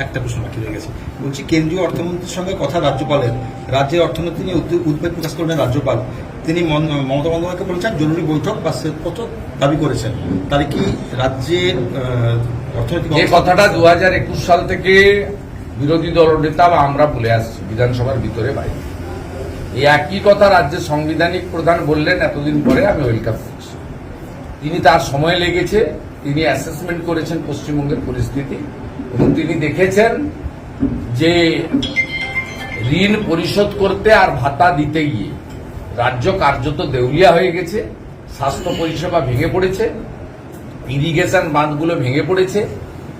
একটা প্রশ্ন বাকি রয়ে গেছে। বলছি কেন্দ্রীয় অর্থমন্ত্রীর সঙ্গে কথা রাজ্যপালের। রাজ্যের অর্থনীতি নিয়ে উদ্বে- উদ্বেগ প্রকাশ করলেন রাজ্যপাল। তিনি মমতা বন্দ্যোপাধ্যায়কে বলেছেন জরুরি বৈঠক বা শ্বেতপত্র দাবি করেছেন। তাহলে কি রাজ্যের অর্থনৈতিক এই কথাটা দু হাজার একুশ সাল থেকে বিরোধী দল নেতা বা আমরা বলে আসছি বিধানসভার ভিতরে বাইরে। এই একই কথা রাজ্যের সাংবিধানিক প্রধান বললেন এতদিন পরে আমি ওয়েলকাম করছি। তিনি তার সময় লেগেছে তিনি অ্যাসেসমেন্ট করেছেন পশ্চিমবঙ্গের পরিস্থিতি এবং তিনি দেখেছেন যে ঋণ পরিশোধ করতে আর ভাতা দিতে গিয়ে রাজ্য কার্যত দেউলিয়া হয়ে গেছে, স্বাস্থ্য পরিষেবা ভেঙে পড়েছে ইরিগেশন বাঁধগুলো ভেঙে পড়েছে,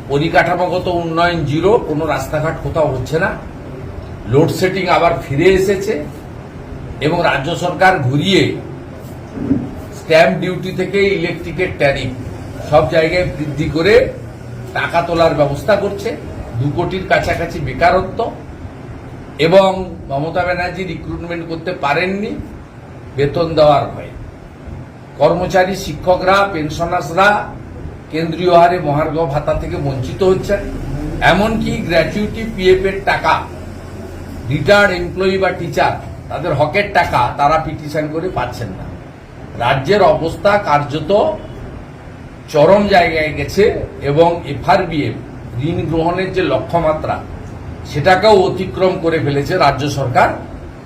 পরিকাঠামোগত উন্নয়ন জিরো কোনো রাস্তাঘাট কোথাও হচ্ছে না লোডশেডিং আবার ফিরে এসেছে এবং রাজ্য সরকার ঘুরিয়ে স্ট্যাম্প ডিউটি থেকে ইলেকট্রিকের ট্যারিফ সব জায়গায় বৃদ্ধি করে টাকা তোলার ব্যবস্থা করছে। দু কোটির কাছাকাছি বেকারত্ব এবং মমতা ব্যানার্জি রিক্রুটমেন্ট করতে পারেননি, বেতন দেওয়ার ভয়ে। কর্মচারী, শিক্ষকরা পেনশনার্সরা কেন্দ্রীয় হারে মহার্ঘ ভাতা থেকে বঞ্চিত হচ্ছেন। এমনকি গ্র্যাচুইটি পিএফ এর টাকা রিটায়ার্ড এমপ্লয়ি বা টিচার তাদের হকের টাকা তারা পিটিশন করে পাচ্ছেন না। রাজ্যের অবস্থা কার্যত চরম জায়গায় গেছে এবং এফআরবিএফ, ঋণ গ্রহণের যে লক্ষ্যমাত্রা, সেটাকেও অতিক্রম করে ফেলেছে রাজ্য সরকার।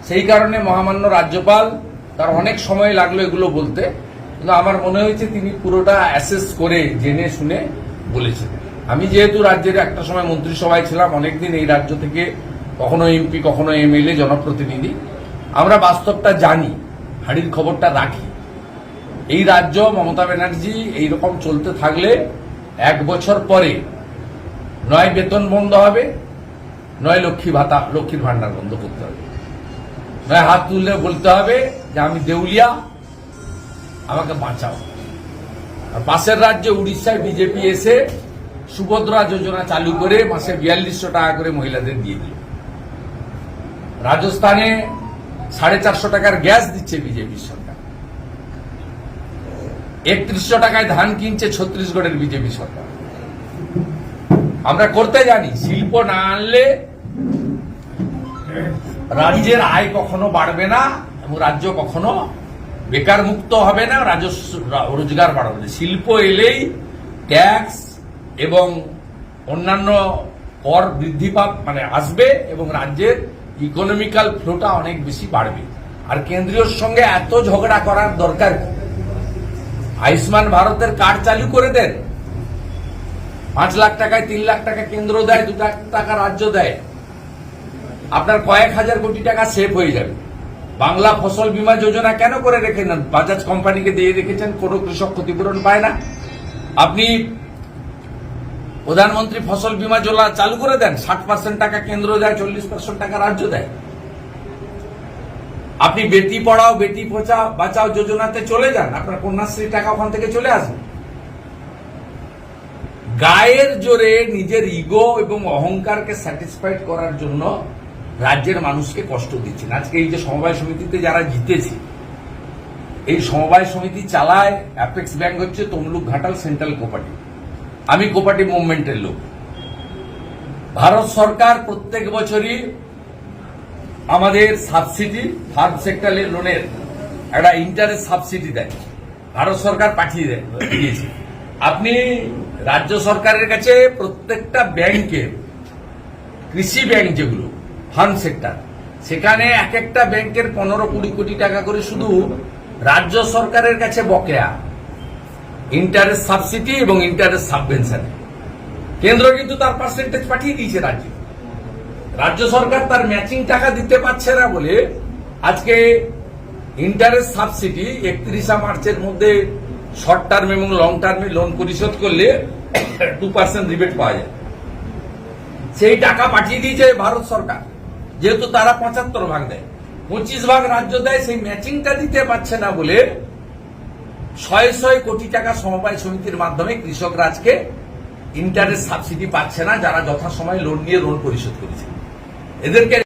সেই কারণে মহামান্য রাজ্যপাল, তার অনেক সময় লাগল এগুলো বলতে, কিন্তু আমার মনে হয়েছে তিনি পুরোটা অ্যাসেস করে জেনে শুনে বলেছেন। আমি যেহেতু রাজ্যের একটা সময় মন্ত্রিসভায় ছিলাম, অনেকদিন এই রাজ্য থেকে কখনো এমপি, কখনো এমএলএ, জনপ্রতিনিধি, আমরা বাস্তবটা জানি, হাড়ির খবরটা রাখি। এই রাজ্য মমতা ব্যানার্জি এইরকম চলতে থাকলে এক বছর পরে নয় বেতন বন্ধ হবে, নয় লক্ষ্মী ভাতা, লক্ষ্মীর ভান্ডার বন্ধ করতে হবে। নয় হাত তুললে বলতে হবে যে আমি দেউলিয়া, আমাকে বাঁচাও। আর পাশের রাজ্যে উড়িষ্যায় বিজেপি এসে সুভদ্রা যোজনা চালু করে মাসে বিয়াল্লিশশো টাকা করে মহিলাদের দিয়ে দিল। রাজস্থানে সাড়ে চারশো টাকার গ্যাস দিচ্ছে বিজেপির সরকার। একত্রিশশো টাকায় ধান কিনছে ছত্তিশগড়ের বিজেপি সরকার। আমরা করতে জানি, শিল্প না আনলে রাজ্যের আয় কখনো বাড়বে না এবং রাজ্য কখনো বেকার মুক্ত হবে না, রাজস্ব, রোজগার বাড়বে না। শিল্প এলেই ট্যাক্স এবং অন্যান্য কর বৃদ্ধি পাপ মানে আসবে এবং রাজ্যের ইকোনমিক্যাল ফ্লোটা অনেক বেশি বাড়বে। আর কেন্দ্রীয় সঙ্গে এত ঝগড়া করার দরকার কি? আয়ুষ্মান ভারতের কার্ড চালু করে দেন। পাঁচ লাখ টাকায় তিন লাখ টাকা কেন্দ্র দেয়, দু লাখ টাকা রাজ্য দেয়। আপনার কয়েক হাজার কোটি টাকা সেভ হয়ে যাবে। বাংলা ফসল বীমা যোজনা কেন করে রেখেছেন বাজাজ কোম্পানিকে দিয়ে রেখেছেন? কোনো কৃষক ক্ষতিপূরণ পায় না। আপনি প্রধানমন্ত্রী ফসল বীমা যোজনা চালু করে দেন, ষাট পার্সেন্ট টাকা কেন্দ্র দেয়, চল্লিশ পার্সেন্ট টাকা রাজ্য দেয়। আপনি বেটি পড়াও, বেটি পচাও, বাঁচাও যোজনাতে চলে যান, আপনার কন্যাশ্রী টাকা ওখান থেকে চলে আসবে। গায়ের জোরে নিজের ইগো এবং অহংকারকে স্যাটিসফাইড করার জন্য রাজ্যের মানুষকে কষ্ট দিচ্ছেন। আজকে এই যে সমবায় সমিতিতে যারা জিতেছে, এই সমবায় সমিতি চালায় অ্যাপেক্স ব্যাংক হচ্ছে তমলুক ঘাটাল সেন্ট্রাল কোপারেটিভ আমি কোপারেটিভ মুভমেন্টের লোক। ভারত সরকার প্রত্যেক বছরই আমাদের সাবসিডি ফার্ম সেক্টর লোনের একটা ইন্টারেস্ট সাবসিডি দেয়। ভারত সরকার পাঠিয়ে দেয়, দিয়েছে। আপনি রাজ্য সরকারের কাছে প্রত্যেকটা ব্যাংকের কৃষি ব্যাংক যেগুলো ফার্ম সেক্টর সেখানে এক একটা ব্যাংকের পনেরো কুড়ি কোটি টাকা করে শুধু রাজ্য সরকারের কাছে বকেয়া। ইন্টারেস্ট সাবসিডি এবং ইন্টারেস্ট সাবভেনশন কেন্দ্র কিন্তু তার পার্সেন্টেজ পাঠিয়ে দিয়েছে রাজ্যে। রাজ্য সরকার তার ম্যাচিং টাকা দিতে পারছে না বলে আজকে ইন্টারেস্ট সাবসিডি একত্রিশা মার্চের মধ্যে শর্ট টার্ম এবং লং টার্মে লোন পরিশোধ করলে টু পার্সেন্ট রিবেট পাওয়া যায়। সেই টাকা পাঠিয়ে দিয়েছে ভারত সরকার, যেহেতু তারা পঁচাত্তর ভাগ দেয়। পঁচিশ ভাগ রাজ্য দেয়, সেই ম্যাচিংটা দিতে পারছে না বলে ছয় ছয় কোটি টাকা সমবায় সমিতির মাধ্যমে কৃষকরা আজকে ইন্টারেস্ট সাবসিডি পাচ্ছে না, যারা যথাসময়ে লোন নিয়ে লোন পরিশোধ করেছে। ఎదుర్కొనే